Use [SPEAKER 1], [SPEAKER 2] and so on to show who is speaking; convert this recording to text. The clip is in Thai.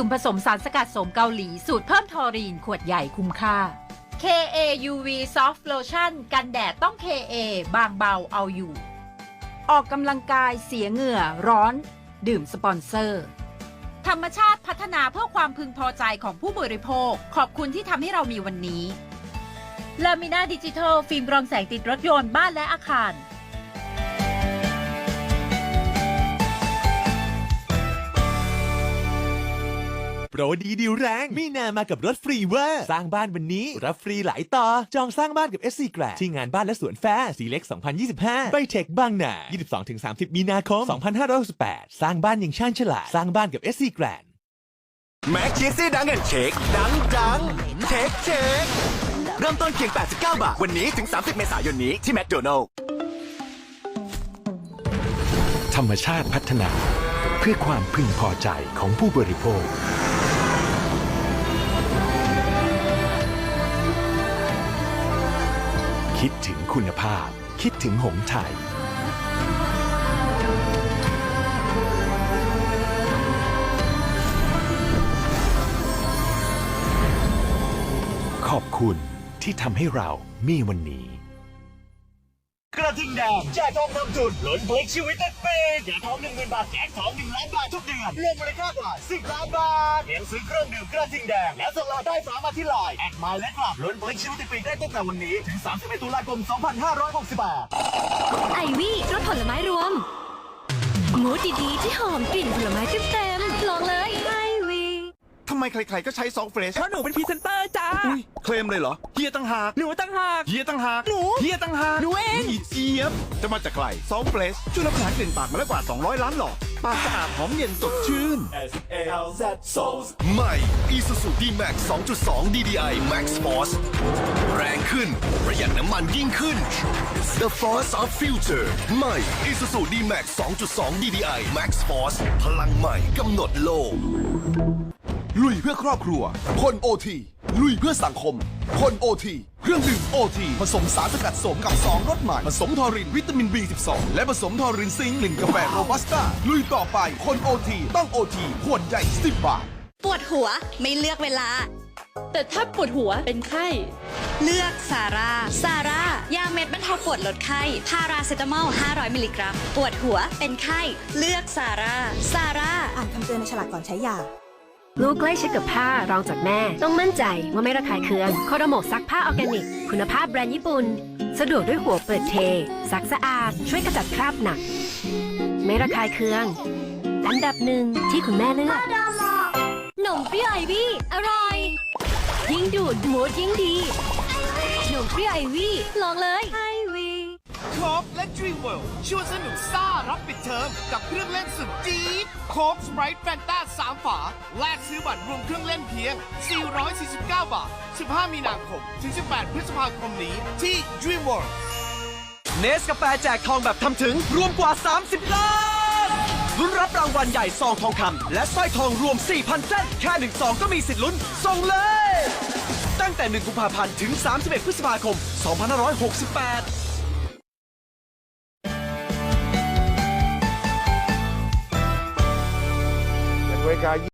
[SPEAKER 1] ดื่มผสมสารสกัดโสมเกาหลี สูตรเพิ่มทอรีนขวดใหญ่คุ้มค่า KA UV Soft Lotion กันแดดต้อง KA บางเบาเอาอยู่ ออกกำลังกายเสียเหงื่อร้อน ดื่มสปอนเซอร์ ธรรมชาติพัฒนาเพื่อความพึงพอใจของผู้บริโภค ขอบคุณที่ทำให้เรามีวันนี้ลามิน่าดิจิทัลฟิล์มรองแสงติดรถยนต์บ้านและอาคาร
[SPEAKER 2] รดีดีลแรง มีนามากับรถฟรีเวอร์สร้างบ้านวันนี้ รับฟรีหลายต่อ จองสร้างบ้านกับ SC แกรที่งานบ้านและสวนแฟร์สีเล็ก 2025 ไปเทคบางนา 22-30 มีนาคม 2568 สร้างบ้านอย่างชาญฉลาด สร้างบ้านกับ SC แกรน
[SPEAKER 3] แม็กชีซี่ดังเงินเช็คดังดังเช็คเช็คเริ่มต้นเพียง 89 บาท วันนี้ถึง 30 เมษายนนี้ที่แมคโดนัล
[SPEAKER 4] ธรรมชาติพัฒนา เพื่อความพึงพอใจของผู้บริโภค คิดถึงคุณภาพ คิดถึงหงส์ไทย ขอบคุณที่ทำให้เรามีวันนี้
[SPEAKER 3] กระทิงแดงแจกทองคำจุดลุ้นพลิกชีวิตได้ปีแจกทองหนึ่งหมื่นบาทแจกทองหนึ่งล้านบาททุกเดือนรวมมูลค่ากว่าสิบล้านบาทเพียงซื้อเครื่องดื่มกระทิงแดง แล้วส่งเราได้ฝามาที่ไลน์แอดไมล์และกลับลุ้นพลิกชีวิตได้ปีได้ตั้งแต่วันนี้ ถึง 31 ตุลาคม 2568
[SPEAKER 5] ไอวี่รสผลไม้รวมมูดดีๆที่หอมกลิ่นผลไม้เต็ม ไม
[SPEAKER 6] ใครๆก็ใช้ซอฟเฟรช
[SPEAKER 7] เพราะหนูเป็นพรีเซนเตอร์จ้า
[SPEAKER 6] อุ้ยเคลมเลยเหรอเฮียตั้งหาก
[SPEAKER 7] หนูตั้งหาก
[SPEAKER 6] เฮียตั้งหาก
[SPEAKER 7] หนู
[SPEAKER 6] เฮียตั้งหาก
[SPEAKER 7] หนูเอง
[SPEAKER 6] อีเจี๊ยบ จะมาจากใครซอฟเฟรชช่วยลดปัญหากลิ่นปากมาแล้วกว่า 200 ล้านหลอด ปากสะอาดหอมเย็นสดชื่น
[SPEAKER 3] ใหม่ Isuzu D-Max 2.2 DDI Max Force แรงขึ้น ประหยัดน้ำมันยิ่งขึ้น The Force of Future ใหม่ Isuzu D-Max 2.2 DDI Max Force พลังใหม่กำหนดโลก
[SPEAKER 8] ลุยเพื่อครอบครัว คนโอทีลุยเพื่อสังคม คนโอทีเครื่องดื่มโอทีผสมสารสกัดสมกับ 2รสใหม่ผสมทอรินวิตามิน B12 และผสมทอรินซิงค์หนึ่งกาแฟโรบัสต้าลุยต่อไปคนโอทีต้องโอทีขวดใหญ่10บาท
[SPEAKER 5] ปวดหัวไม่เลือกเวลา
[SPEAKER 9] แต่ถ้าปวดหัวเป็นไข้
[SPEAKER 5] เลือกซาร่าซาร่ายาเม็ดบรรเทาปวดลดไข้ พาราเซตามอล 500 มิลลิกรัม ปวดหัวเป็นไข้ เลือกซาร่าซาร่า
[SPEAKER 10] อ่านคำเตือนในฉลากก่อนใช้ยา
[SPEAKER 11] ลูกใกล้ชิดกับผ้ารองจากแม่ ต้องมั่นใจว่าไม่ระคายเคืองคโดโมซักผ้าออร์แกนิก คุณภาพแบรนด์ญี่ปุ่น สะดวกด้วยหัวเปิดเท ซักสะอาด ช่วยขจัดคราบหนัก ไม่ระคายเคือง อันดับหนึ่งที่คุณแม่เลือก
[SPEAKER 5] หนมเปรี้ยวไอวี่อร่อย ยิ่งดูดมูดยิ่งดีหนมเปรี้ยวไอวี่ลองเลย
[SPEAKER 6] โคกและ Dream World ชวนสนุกซ่ารับปิดเทอมกับเครื่องเล่นสุดจี๊ดโคกสไปร์แฟนตา3ฝา แลกซื้อบัตรรวมเครื่องเล่นเพียง 449 บาท 15 มีนาคม ถึง 18 พฤษภาคมนี้ที่ Dream World
[SPEAKER 7] เนสกาแฟแจกทองแบบทำถึงรวมกว่า 30 ล้านลุ้นรับรางวัลใหญ่ซองทองคำและสร้อยทองรวม 4,000 เส้น แค่หนึ่งซองก็มีสิทธิ์ลุ้น ส่งเลย ตั้งแต่ 1 กุมภาพันธ์ ถึง 31 พฤษภาคม 2568 God.